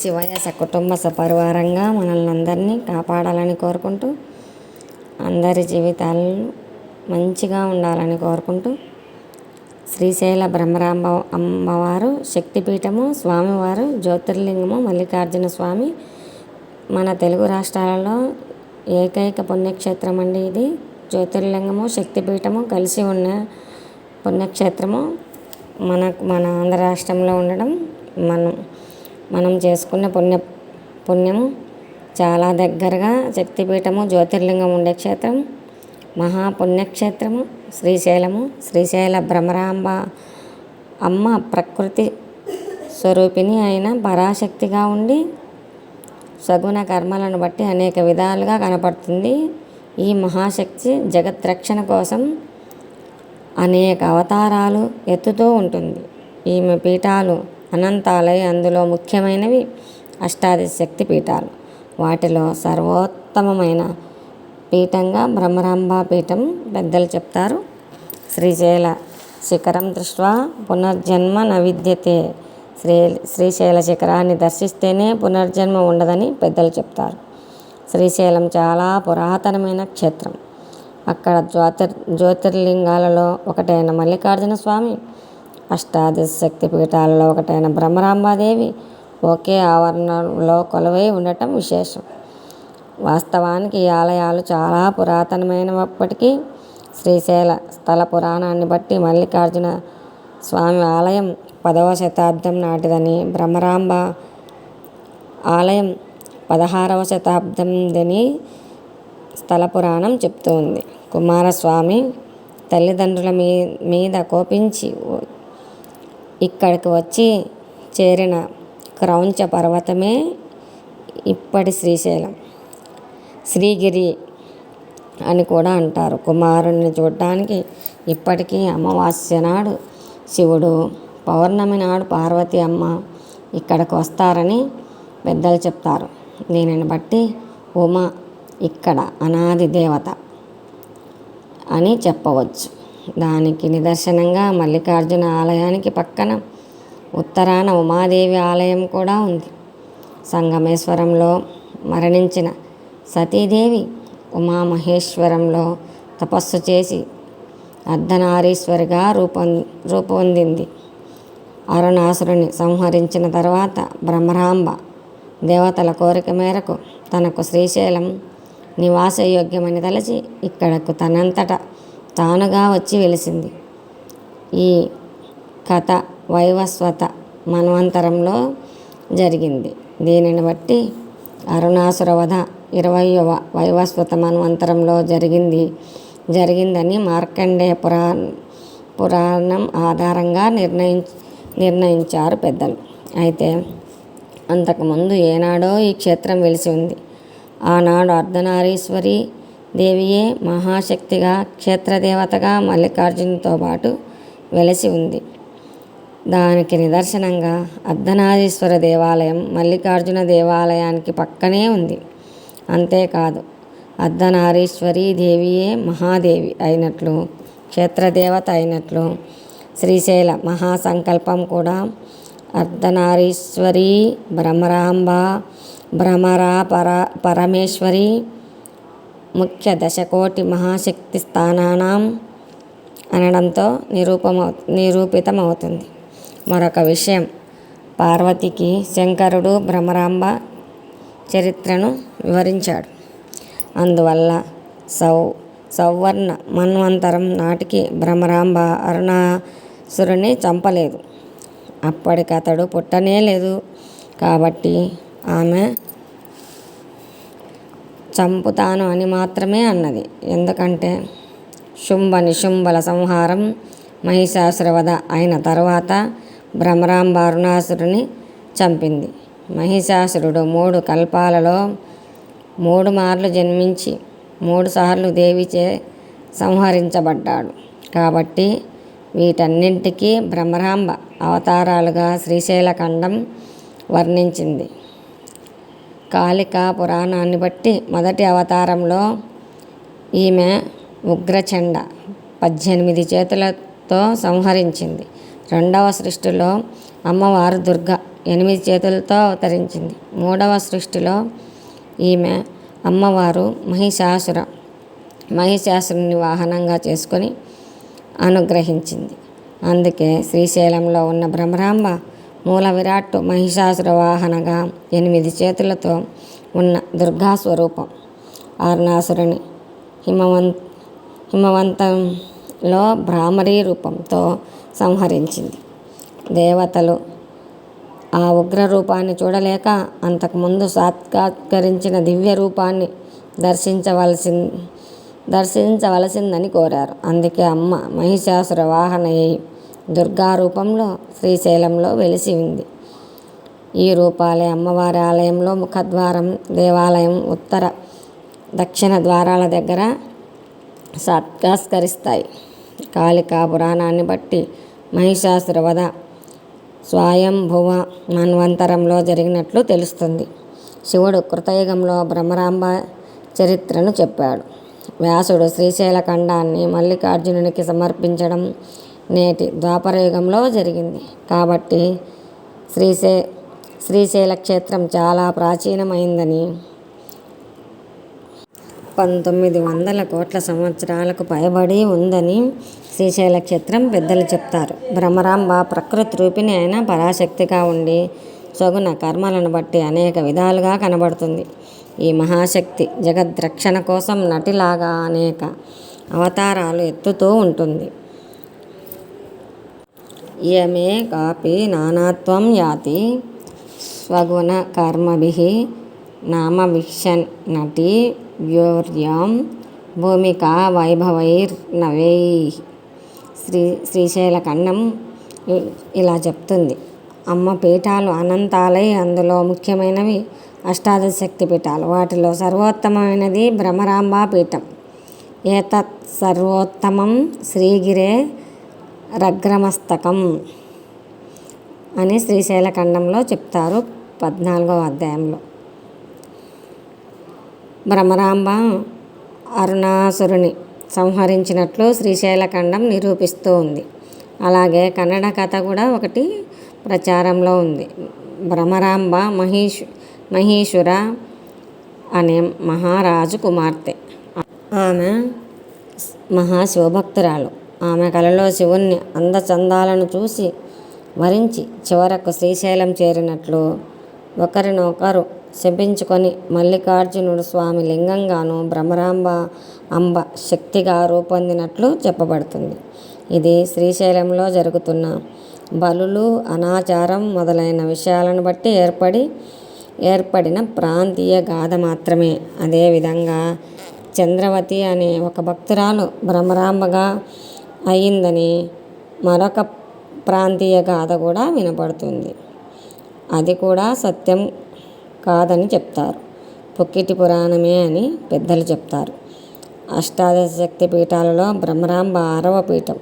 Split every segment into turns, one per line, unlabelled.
శివయ్య సకుటుంబ సపరివారంగా మనల్ని అందరినీ కాపాడాలని కోరుకుంటూ అందరి జీవితాలను మంచిగా ఉండాలని కోరుకుంటూ శ్రీశైల బ్రహ్మరాంబ అమ్మవారు శక్తిపీఠము స్వామివారు జ్యోతిర్లింగము మల్లికార్జున స్వామి మన తెలుగు రాష్ట్రాలలో ఏకైక పుణ్యక్షేత్రం అండి ఇది. జ్యోతిర్లింగము శక్తిపీఠము కలిసి ఉన్న పుణ్యక్షేత్రము. మన మన ఆంధ్ర రాష్ట్రంలో ఉండడం మనం మనం చేసుకున్న పుణ్య పుణ్యం చాలా దగ్గరగా శక్తిపీఠము జ్యోతిర్లింగం ఉండే క్షేత్రం మహాపుణ్యక్షేత్రము శ్రీశైలము శ్రీశైల భ్రమరాంబ అమ్మ ప్రకృతి స్వరూపిణి అయిన పరాశక్తిగా ఉండి సగుణ కర్మలను బట్టి అనేక విధాలుగా కనపడుతుంది. ఈ మహాశక్తి జగత్ రక్షణ కోసం అనేక అవతారాలు ఎత్తుతూ ఉంటుంది. ఈమె పీఠాలు అనంతాలయ అందులో ముఖ్యమైనవి అష్టాదశ శక్తి పీఠాలు. వాటిలో సర్వోత్తమమైన పీఠంగా బ్రహ్మరాంబ పీఠం పెద్దలు చెప్తారు. శ్రీశైల శిఖరం దృష్ట్యా పునర్జన్మ నవిద్యతే. శ్రీ శ్రీశైల శిఖరాన్ని దర్శిస్తేనే పునర్జన్మ ఉండదని పెద్దలు చెప్తారు. శ్రీశైలం చాలా పురాతనమైన క్షేత్రం. అక్కడ జ్యోతిర్ జ్యోతిర్లింగాలలో ఒకటైన మల్లికార్జున స్వామి అష్టాదశ శక్తి పీఠాలలో ఒకటైన బ్రహ్మరాంబాదేవి ఒకే ఆవరణలో కొలువై ఉండటం విశేషం. వాస్తవానికి ఈ ఆలయాలు చాలా పురాతనమైనప్పటికీ శ్రీశైల స్థల పురాణాన్ని బట్టి మల్లికార్జున స్వామి ఆలయం పదవ శతాబ్దం నాటిదని బ్రహ్మరాంబ ఆలయం పదహారవ శతాబ్దందని స్థల పురాణం చెప్తుంది. కుమారస్వామి తల్లిదండ్రుల మీ మీద కోపించి ఇక్కడికి వచ్చి చేరిన క్రౌంచ పర్వతమే ఇప్పటి శ్రీశైలం. శ్రీగిరి అని కూడా అంటారు. కుమారుణ్ణి చూడటానికి ఇప్పటికీ అమావాస్య నాడు శివుడు పౌర్ణమి నాడు పార్వతి అమ్మ ఇక్కడికి వస్తారని పెద్దలు చెప్తారు. దీనిని బట్టి ఉమ ఇక్కడ అనాది దేవత అని చెప్పవచ్చు. దానికి నిదర్శనంగా మల్లికార్జున ఆలయానికి పక్కన ఉత్తరాన ఉమాదేవి ఆలయం కూడా ఉంది. సంగమేశ్వరంలో మరణించిన సతీదేవి ఉమామహేశ్వరంలో తపస్సు చేసి అర్ధనారీశ్వరిగా రూపొం రూపొందింది. అరుణాసురుని సంహరించిన తర్వాత బ్రహ్మరాంబ దేవతల కోరిక మేరకు తనకు శ్రీశైలం నివాసయోగ్యమని తలచి ఇక్కడకు తనంతట తానుగా వచ్చి వెలిసింది. ఈ కథ వైవస్వత మన్వంతరంలో జరిగింది. దీనిని బట్టి అరుణాసుర వధ ఇరవయవ వైవస్వత మన్వంతరంలో జరిగింది. జరిగిందని మార్కండేయ పురా పురాణం ఆధారంగా నిర్ణయించ నిర్ణయించారు పెద్దలు. అయితే అంతకుముందు ఏనాడో ఈ క్షేత్రం వెలిసి ఉంది. ఆనాడు అర్ధనారీశ్వరి దేవియే మహాశక్తిగా క్షేత్రదేవతగా మల్లికార్జునతో పాటు వెలసి ఉంది. దానికి నిదర్శనంగా అర్ధనారీశ్వర దేవాలయం మల్లికార్జున దేవాలయానికి పక్కనే ఉంది. అంతేకాదు అర్ధనారీశ్వరి దేవియే మహాదేవి అయినట్లు క్షేత్రదేవత అయినట్లు శ్రీశైల మహాసంకల్పం కూడా అర్ధనారీశ్వరి భ్రమరాంబ భ్రమరా పర పరమేశ్వరి ముఖ్య దశకోటి మహాశక్తి స్థానానం అనడంతో నిరూపమవు నిరూపితమవుతుంది. మరొక విషయం పార్వతికి శంకరుడు భ్రమరాంబ చరిత్రను వివరించాడు. అందువల్ల సౌ సౌవర్ణ మన్వంతరం నాటికి భ్రమరాంబ అరుణాసురుని చంపలేదు. అప్పటికతడు పుట్టనే లేదు. కాబట్టి ఆమె చంపుతాను అని మాత్రమే అన్నది. ఎందుకంటే శుంభ నిశుంభల సంహారం మహిషాసురవధ అయిన తర్వాత భ్రమరాంబ అరుణాసురుని చంపింది. మహిషాసురుడు మూడు కల్పాలలో మూడు మార్లు జన్మించి మూడు సార్లు దేవిచే సంహరించబడ్డాడు. కాబట్టి వీటన్నింటికీ భ్రమరాంబ అవతారాలుగా శ్రీశైలఖండం వర్ణించింది. కాళికా పురాణాన్ని బట్టి మొదటి అవతారంలో ఈమె ఉగ్రచండ పద్దెనిమిది చేతులతో సంహరించింది. రెండవ సృష్టిలో అమ్మవారు దుర్గ ఎనిమిది చేతులతో అవతరించింది. మూడవ సృష్టిలో ఈమె అమ్మవారు మహిషాసుర మహిషాసురుని వాహనంగా చేసుకొని అనుగ్రహించింది. అందుకే శ్రీశైలంలో ఉన్న భ్రమరాంబ మూల విరాట్ మహిషాసుర వాహనగా ఎనిమిది చేతులతో ఉన్న దుర్గా స్వరూపం ఆర్ణాసురుని హిమవంత్ హిమవంతంలో భ్రామరీ రూపంతో సంహరించింది. దేవతలు ఆ ఉగ్ర రూపాన్ని చూడలేక అంతకుముందు సాత్కాత్కరించిన దివ్య రూపాన్ని దర్శించవలసి దర్శించవలసిందని కోరారు. అందుకే అమ్మ మహిషాసుర వాహన అయి దుర్గా రూపంలో శ్రీశైలంలో వెలిసి ఉంది. ఈ రూపాలే అమ్మవారి ఆలయంలో ముఖద్వారం దేవాలయం ఉత్తర దక్షిణ ద్వారాల దగ్గర సాత్కాస్కరిస్తాయి కాళికా పురాణాన్ని బట్టి మహిషాసురవధ స్వయంభువ మన్వంతరంలో జరిగినట్లు తెలుస్తుంది. శివుడు కృతయుగంలో బ్రహ్మరాంబ చరిత్రను చెప్పాడు. వ్యాసుడు శ్రీశైల ఖండాన్ని మల్లికార్జునునికి సమర్పించడం నేటి ద్వాపరయుగంలో జరిగింది. కాబట్టి శ్రీశై శ్రీశైల క్షేత్రం చాలా ప్రాచీనమైందని పంతొమ్మిది వందల కోట్ల సంవత్సరాలకు పైబడి ఉందని శ్రీశైల క్షేత్రం పెద్దలు చెప్తారు. భ్రమరాంబ ప్రకృతి రూపిణి అయిన పరాశక్తిగా ఉండి సగుణ కర్మలను బట్టి అనేక విధాలుగా కనబడుతుంది. ఈ మహాశక్తి జగద్రక్షణ కోసం నటిలాగా అనేక అవతారాలు ఎత్తుతూ ఉంటుంది. ఇయమే కాపి నానాత్వం యాతి స్వగుణ కర్మభి నామవిక్షన్ నటి వ్యూర్యం భూమికా వైభవైర్నవై శ్రీ శ్రీశైలఖండం ఇ- ఇలా చెప్తుంది. అమ్మ పీఠాలు అనంతాలై అందులో ముఖ్యమైనవి అష్టాదశ శక్తి పీఠాలు. వాటిలో సర్వోత్తమమైనది భ్రమరాంబా పీఠం. ఏతత్ సర్వోత్తమం శ్రీగిరే రగ్రమస్తకం అని శ్రీశైల ఖండంలో చెప్తారు పద్నాలుగవ అధ్యాయంలో. భ్రమరాంబ అరుణాసురుని సంహరించినట్లు శ్రీశైలఖండం నిరూపిస్తూ ఉంది. అలాగే కన్నడ కథ కూడా ఒకటి ప్రచారంలో ఉంది. భ్రమరాంబ మహీష్ మహీషుర అనే మహారాజు కుమార్తె. ఆమె మహాశివభక్తురాలు. ఆమె కలలో శివుణ్ణి అందచందాలను చూసి వరించి చివరకు శ్రీశైలం చేరినట్లు ఒకరినొకరు శపించుకొని మల్లికార్జునుడు స్వామి లింగంగాను భ్రమరాంబ అంబ శక్తిగా రూపొందినట్లు చెప్పబడుతుంది. ఇది శ్రీశైలంలో జరుగుతున్న బలులు అనాచారం మొదలైన విషయాలను బట్టి ఏర్పడి ఏర్పడిన ప్రాంతీయ గాథ మాత్రమే. అదేవిధంగా చంద్రవతి అనే ఒక భక్తురాలు భ్రమరాంబగా అయిందని మరొక ప్రాంతీయ గాథ కూడా వినపడుతుంది అది కూడా సత్యం కాదని చెప్తారు. పొక్కిటి పురాణమే అని పెద్దలు చెప్తారు. అష్టాదశ శక్తి పీఠాలలో బ్రహ్మరాంబ ఆరవ పీఠం.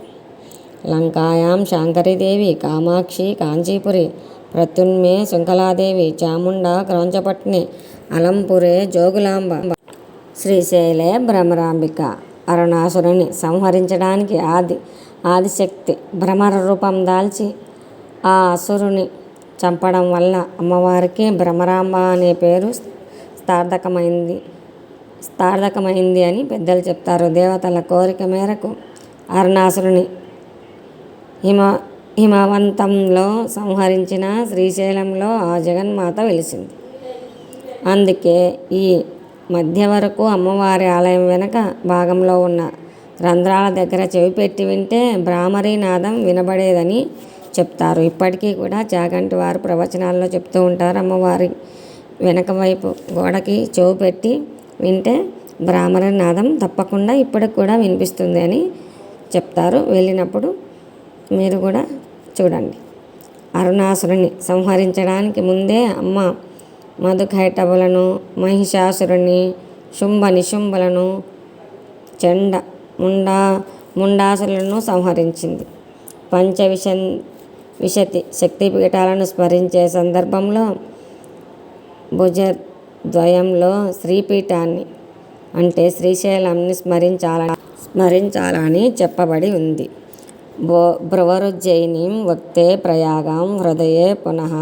లంకాయాం శాంకరీదేవి కామాక్షి కాంచీపురి ప్రత్యున్మే శృంఖలాదేవి చాముండ క్రౌంచపట్ని అలంపురే జోగులాంబ శ్రీశైలే భ్రమరాంబిక అరుణాసురుని సంహరించడానికి ఆది ఆదిశక్తి భ్రమర రూపం దాల్చి ఆ అసురుని చంపడం వల్ల అమ్మవారికి భ్రమరాంబ అనే పేరు స్థార్థకమైంది స్థార్థకమైంది అని పెద్దలు చెప్తారు. దేవతల కోరిక మేరకు అరుణాసురుని హిమ హిమవంతంలో సంహరించిన శ్రీశైలంలో ఆ జగన్మాత వెలిసింది. అందుకే ఈ మధ్య వరకు అమ్మవారి ఆలయం వెనక భాగంలో ఉన్న రంధ్రాల దగ్గర చెవి పెట్టి వింటే భ్రామరీ నాదం వినబడేదని చెప్తారు. ఇప్పటికీ కూడా చాగంటి వారు ప్రవచనాల్లో చెప్తూ ఉంటారు అమ్మవారి వెనక వైపు గోడకి చెవు పెట్టి వింటే భ్రామర నాదం తప్పకుండా ఇప్పటికి కూడా వినిపిస్తుంది అని చెప్తారు. వెళ్ళినప్పుడు మీరు కూడా చూడండి. అరుణాసురుని సంహరించడానికి ముందే అమ్మ మధుకైటవులను మహిషాసురుని శుంభ నిశుంభులను చండ ముండా ముండాసులను సంహరించింది. పంచవిష విశతి శక్తిపీఠాలను స్మరించే సందర్భంలో భుజ ద్వయంలో శ్రీపీఠాన్ని అంటే శ్రీశైలంని స్మరించాలని స్మరించాలని చెప్పబడి ఉంది. భో భ్రువరుజ్జయినీం వక్తే ప్రయాగం హృదయే పునః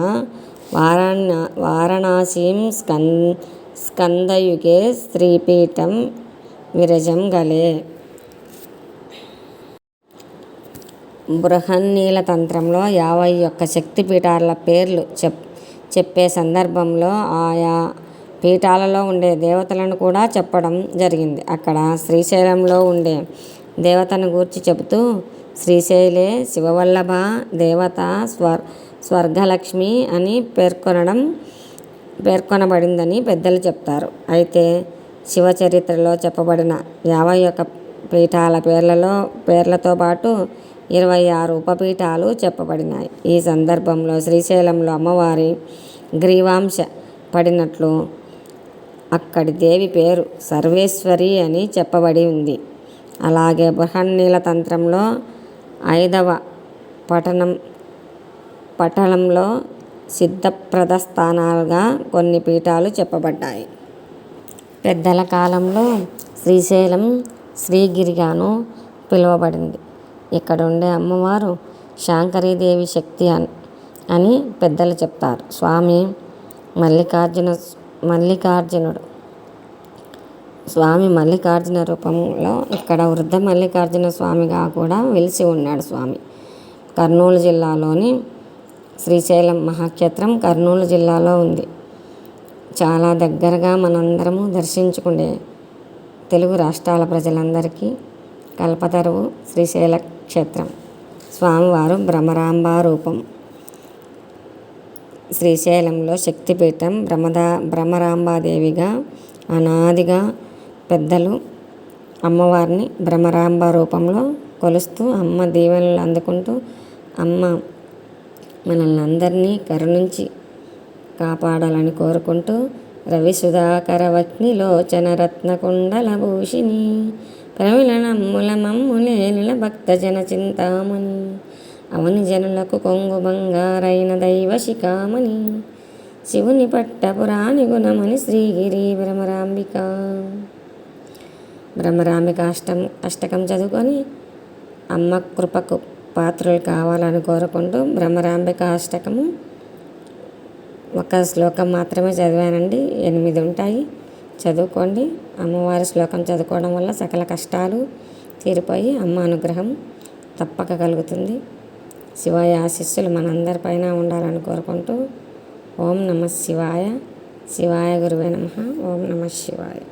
వారాణ వారణాసీం స్కన్ స్కందయుగే స్త్రీపీఠం విరజం గలే బృహన్నీల తంత్రంలో యాభై ఒక్క శక్తిపీఠాల పేర్లు చెప్ చెప్పే సందర్భంలో ఆయా పీఠాలలో ఉండే దేవతలను కూడా చెప్పడం జరిగింది. అక్కడ శ్రీశైలంలో ఉండే దేవతను గూర్చి చెబుతూ శ్రీశైలే శివవల్లభ దేవత స్వర్ స్వర్గలక్ష్మి అని పేర్కొనడం పేర్కొనబడిందని పెద్దలు చెప్తారు. అయితే శివ చరిత్రలో చెప్పబడిన యాభై ఒక్క పీఠాల పేర్లలో పేర్లతో పాటు ఇరవై ఆరు ఉపపీఠాలు చెప్పబడినాయి. ఈ సందర్భంలో శ్రీశైలంలో అమ్మవారి గ్రీవాంశ పడినట్లు అక్కడి దేవి పేరు సర్వేశ్వరి అని చెప్పబడి ఉంది. అలాగే బృహన్నీల తంత్రంలో ఐదవ పఠనం పట్టణంలో సిద్ధప్రద స్థానాలుగా కొన్ని పీఠాలు చెప్పబడ్డాయి. పెద్దల కాలంలో శ్రీశైలం శ్రీగిరిగాను పిలువబడింది. ఇక్కడ ఉండే అమ్మవారు శాంకరీదేవి శక్తి అని అని పెద్దలు చెప్తారు. స్వామి మల్లికార్జున మల్లికార్జునుడు స్వామి మల్లికార్జున రూపంలో ఇక్కడ వృద్ధ మల్లికార్జున స్వామిగా కూడా వెలిసి ఉన్నాడు స్వామి. కర్నూలు జిల్లాలోని శ్రీశైలం మహాక్షేత్రం కర్నూలు జిల్లాలో ఉంది. చాలా దగ్గరగా మనందరము దర్శించుకునే తెలుగు రాష్ట్రాల ప్రజలందరికీ కల్పతరువు శ్రీశైల క్షేత్రం. స్వామివారు భ్రమరాంబ రూపం. శ్రీశైలంలో శక్తిపీఠం భ్రమదా భ్రమరాంబాదేవిగా అనాదిగా పెద్దలు అమ్మవారిని భ్రమరాంబ రూపంలో కొలుస్తూ అమ్మ దీవెనలు అందుకుంటూ అమ్మ మనల్ని అందరినీ కరుణించి కాపాడాలని కోరుకుంటూ రవి సుధాకర వత్నిలోచన రత్నకుండల భూషిణి ప్రమిళనమ్ముల మమ్ములేనిల భక్తజన చింతామణి అవని జనులకు కొంగు బంగారైన దైవ శిఖామణి శివుని పట్టపురాణి గుణమని శ్రీగిరి భ్రమరాంబిక భ్రమరాంబిక అష్టం అష్టకం చదువుకొని అమ్మ కృపకు పాత్రలు కావాలని కోరుకుంటూ బ్రహ్మరాంబిక అష్టకము ఒక శ్లోకం మాత్రమే చదివానండి. ఎనిమిది ఉంటాయి. చదువుకోండి. అమ్మవారి శ్లోకం చదువుకోవడం వల్ల సకల కష్టాలు తీరిపోయి అమ్మ అనుగ్రహం తప్పక కలుగుతుంది. శివాయ ఆశిస్సులు మనందరిపైన ఉండాలని కోరుకుంటూ ఓం నమ శివాయ. శివాయ గురువే నమ. ఓం నమ శివాయ.